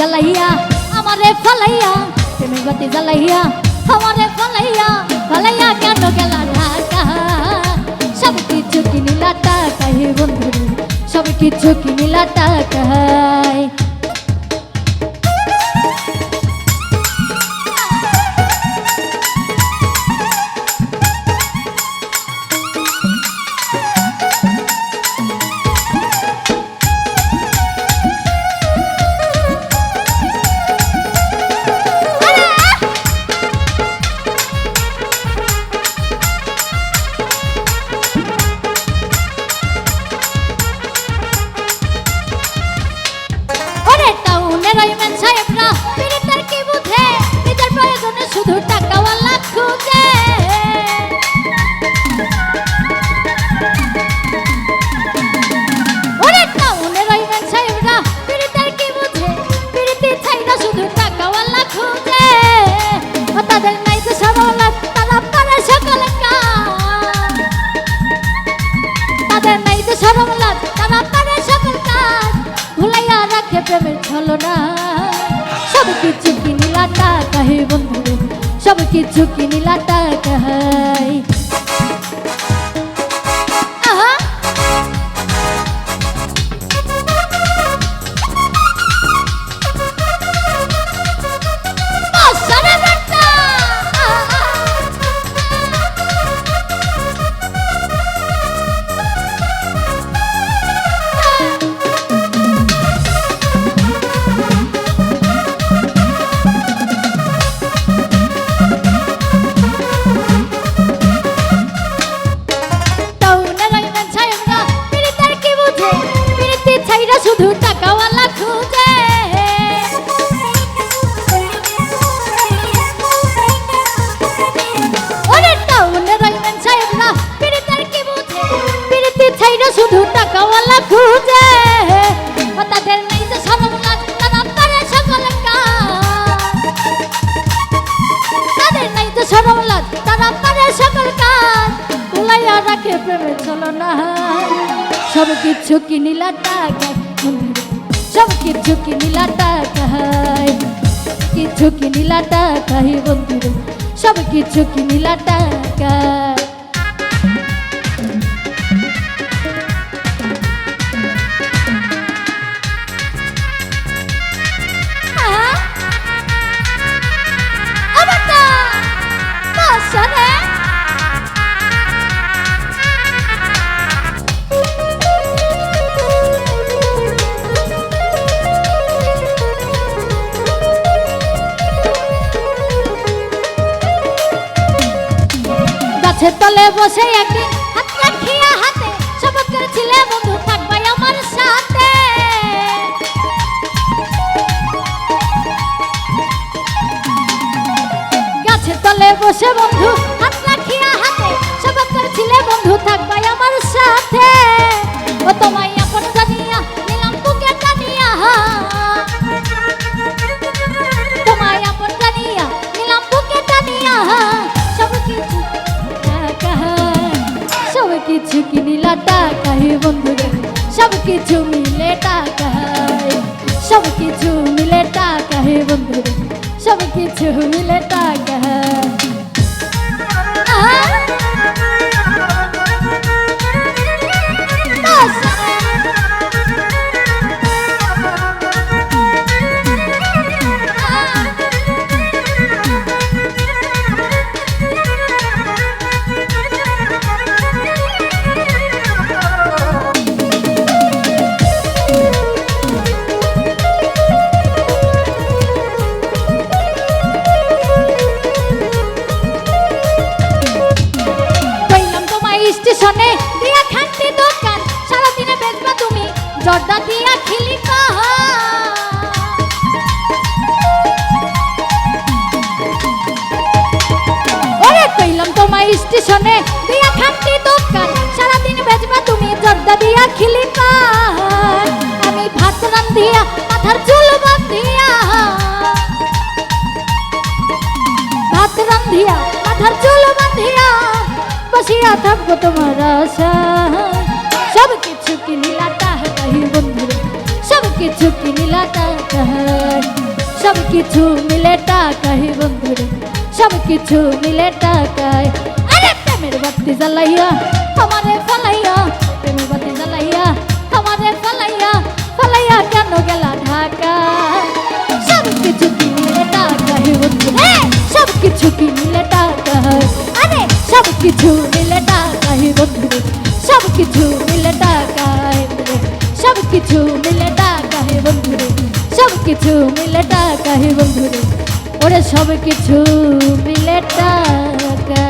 ফালাইয়া আমারে ফালাইয়া প্রেমের বাতি জ্বালাইয়া, আমারে ফালাইয়া ফালাইয়া কেন গেল সব কিছু কিনিলা টাকায় বন্ধু সব কিছু কিনিলা টাকায়। কিছু কিনিলা টাকা চলো না। সব কিছু কিনিলা টাকায় সব কিছু কিনিলা টাকায় কিছু কিনিলা টাকায় বন্ধুরে? সব কিছু কিনিলা গাছের তলে বসে একদিন বন্ধু বসে বন্ধু হাত রাখিয়া হাতে করেছিলে বন্ধু থাকবাই বন্ধুরে সব কিছু স্টেশনে দিয়া খান্তি দোকান। সারাদিন বেচবা তুমি জর্দা দিয়া খিলি কাহা আমি ভাত রান্ধিয়া, মাথার চুল বান্ধিয়া ভাত রান্ধিয়া, মাথার চুল বান্ধিয়া বসিয়া থাকব তোমার আশা সব কিছু কিনিলা কিছু কিনিলা তাহাই সব কিছু মিলে টাকাই বন্ধুরে সব কিছু মিলে টাকায় আরে প্রেমের বাতি জ্বালাইয়া আমারে ফালাইয়া প্রেমের বাতি জ্বালাইয়া আমারে ফালাইয়া ফালাইয়া কেন গেলা ঢাকা সব কিছু কিনলে টাকাই বন্ধুরে সব কিছু কিনলে টাকায় আরে সব কিছু মিলে টাকাই বন্ধুরে সব কিছু মিলে বন্ধু বন্ধুরে ওরে সব কিছু মিলে টাকা।